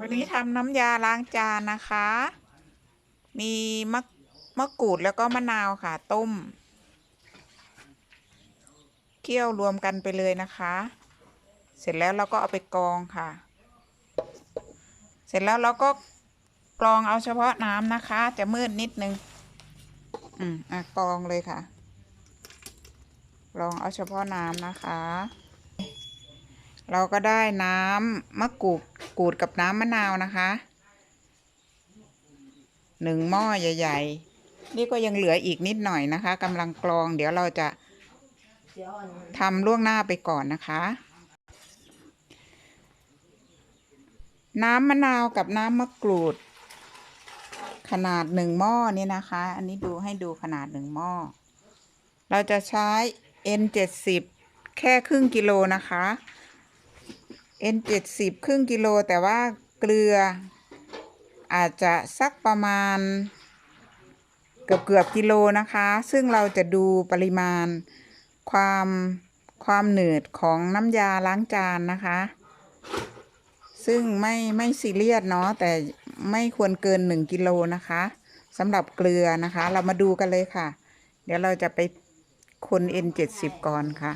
วันนี้ทำน้ำยาล้างจานนะคะ มีมะมะกรูดแล้วก็มะนาวค่ะ ต้ม เคี่ยวรวมกันไปเลยนะคะ เสร็จแล้วเราก็เอาไปกรองค่ะ เสร็จแล้วเราก็กรองเอาเฉพาะน้ำนะคะ จะมืดนิดนึง อืมอะกรองเลยค่ะกรองเอาเฉพาะน้ำนะคะ เราก็ได้น้ำมะกรูด กรูดกับน้ำมะนาวนะคะหนึ่งหม้อใหญ่ ๆ นี่ก็ยังเหลืออีกนิดหน่อยนะคะกำลังกรอง เดี๋ยวเราจะทำล่วงหน้าไปก่อนนะคะ น้ำมะนาวกับน้ำมะกรูด ขนาดหนึ่งหม้อนี่นะคะ อันนี้ดูให้ดูขนาดหนึ่งหม้อ เราจะใช้ N เจ็ดสิบแค่ครึ่งกิโลนะคะ N เจ็ดสิบครึ่งกิโลแต่ว่าเกลือ อาจจะสักประมาณ เกือบเกือบกิโลนะคะ ซึ่งเราจะดูปริมาณความความหนืดของน้ำยาล้างจานนะคะ ซึ่งไม่ไม่ซีเรียสเนาะแต่ไม่ควรเกินหนึ่งกิโลนะคะสำหรับเกลือนะคะ เรามาดูกันเลยค่ะ เดี๋ยวเราจะไปคน N เจ็ดสิบก่อนค่ะ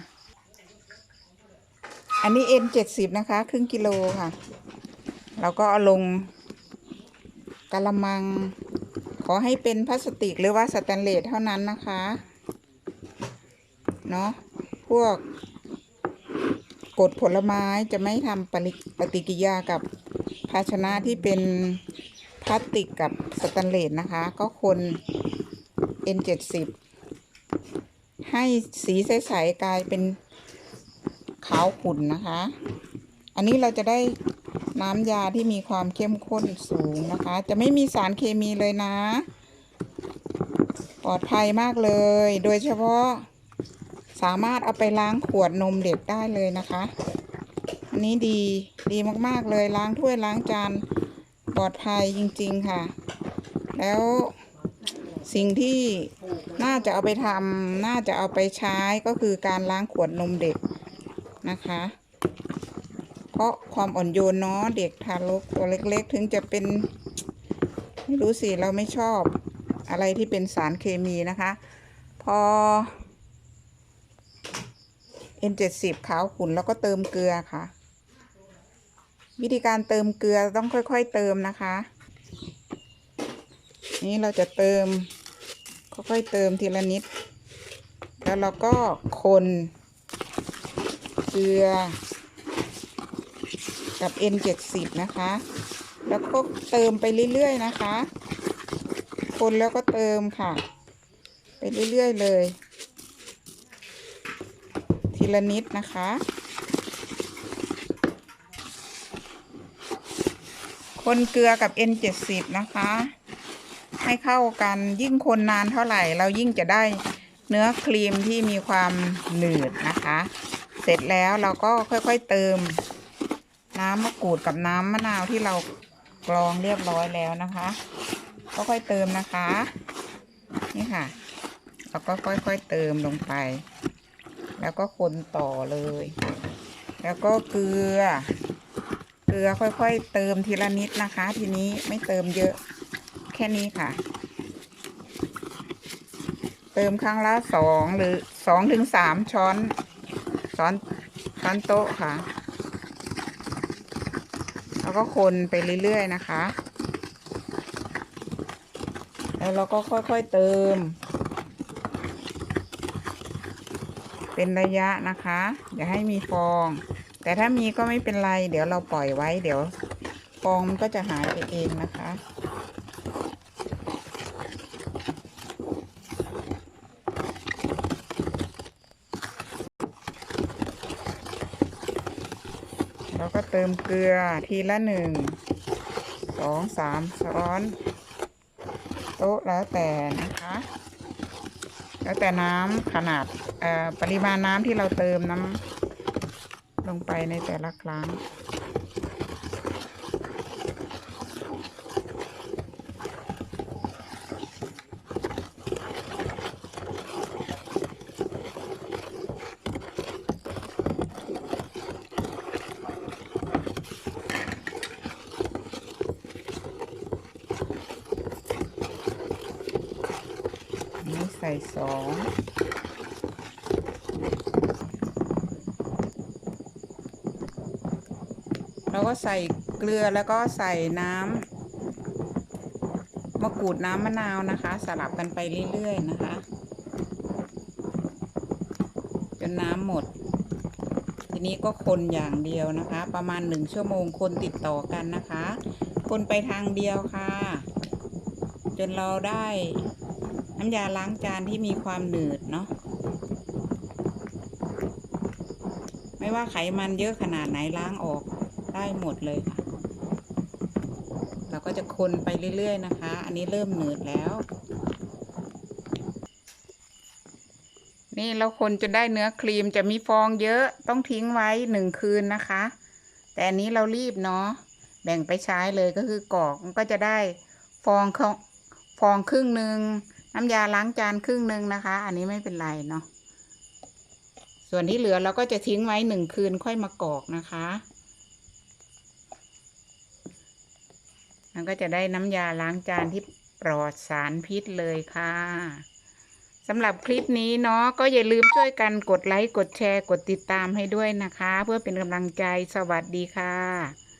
อันนี้ N เจ็ดสิบนะคะ ครึ่งกิโลค่ะ เราก็เอาลงกะละมัง ขอให้เป็นพลาสติกหรือว่าสแตนเลสเท่านั้นนะคะ เนาะพวกกดผลไม้จะไม่ทำปฏิปฏิกิริยากับภาชนะที่เป็นพลาสติกกับสแตนเลสนะคะ ก็คน N70 ให้สีใสๆกลายเป็น ขาวขุ่นนะคะ อันนี้เราจะได้น้ำยาที่มีความเข้มข้นสูงนะคะ จะไม่มีสารเคมีเลยนะ ปลอดภัยมากเลย โดยเฉพาะสามารถเอาไปล้างขวดนมเด็กได้เลยนะคะ อันนี้ดีดีมากๆเลยล้างถ้วยล้างจานปลอดภัยจริง ๆค่ะ แล้วสิ่งที่น่าจะเอาไปทำน่าจะเอาไปใช้ก็คือการล้างขวดนมเด็ก นะคะ เพราะความอ่อนโยนเนาะเด็กทารกตัวเล็กๆ ถึงจะเป็น ไม่รู้สิ เราไม่ชอบอะไรที่เป็นสารเคมีนะคะ พอ N70 ขาวขุ่นแล้วก็เติมเกลือค่ะ วิธีการเติมเกลือต้องค่อยๆเติมนะคะ นี่เราจะเติมค่อยๆเติมทีละนิด แล้วเราก็คน เกลือ กับ N70 นะคะ แล้วก็เติมไปเรื่อยๆนะคะ คนแล้วก็เติมค่ะ ไปเรื่อยๆเลย ทีละนิดนะคะคนเกลือกับ N70 นะคะ ให้เข้ากันยิ่งคนนานเท่าไหร่ เรายิ่งจะได้เนื้อครีมที่มีความหนืดนะคะ เสร็จแล้วเราก็ค่อยๆเติม น้ำมะกรูดกับน้ำมะนาวที่เรากรองเรียบร้อยแล้วนะคะก็ค่อยเติมนะคะ นี่ค่ะ เราก็ค่อยๆเติมลงไป แล้วก็คนต่อเลย แล้วก็เกลือ เกลือค่อยๆเติมทีละนิดนะคะ ทีนี้ไม่เติมเยอะ แค่นี้ค่ะ เติมครั้งละสองหรือสองถึงสามช้อน ช้อนช้อนโต๊ะค่ะ แล้วก็คนไปเรื่อยๆนะคะ แล้วเราก็ค่อยๆเติม เป็นระยะนะคะ อย่าให้มีฟอง แต่ถ้ามีก็ไม่เป็นไร เดี๋ยวเราปล่อยไว้ เดี๋ยวฟองมันก็จะหายไปเองนะคะ เติมเกลือทีละหนึ่งสองสามช้อนโต๊ะแล้วแต่นะคะ แล้วแต่น้ำขนาดปริมาณน้ำที่เราเติมน้ำลงไปในแต่ละครั้ง เใส่สองเราก็ใส่เกลือแล้วก็ใส่น้ำมะกรูดน้ำมะนาวนะคะ สลับกันไปเรื่อยๆนะคะ จนน้ำหมด ทีนี้ก็คนอย่างเดียวนะคะ ประมาณหนึ่งชั่วโมงคนติดต่อกันนะคะ คนไปทางเดียวค่ะ จนเราได้ น้ำยาล้างจานที่มีความหนืดเนาะไม่ว่าไขมันเยอะขนาดไหนล้างออกได้หมดเลยค่ะ เราก็จะคนไปเรื่อยๆนะคะ อันนี้เริ่มหนืดแล้ว นี่เราคนจนได้เนื้อครีมจะมีฟองเยอะต้องทิ้งไว้หนึ่งคืนนะคะ แต่อันนี้เรารีบเนาะแบ่งไปใช้เลยก็คือกรอกมันก็จะได้ฟองฟองครึ่งหนึ่ง น้ำยาล้างจานครึ่งหนึ่งนะคะ อันนี้ไม่เป็นไรเนาะส่วนที่เหลือเราก็จะทิ้งไว้หนึ่งคืนค่อยมากรอกนะคะมันก็จะได้น้ำยาล้างจานที่ปลอดสารพิษเลยค่ะสำหรับคลิปนี้เนาะก็อย่าลืมช่วยกันกดไลค์ กดแชร์ กดติดตามให้ด้วยนะคะ เพื่อเป็นกำลังใจสวัสดีค่ะ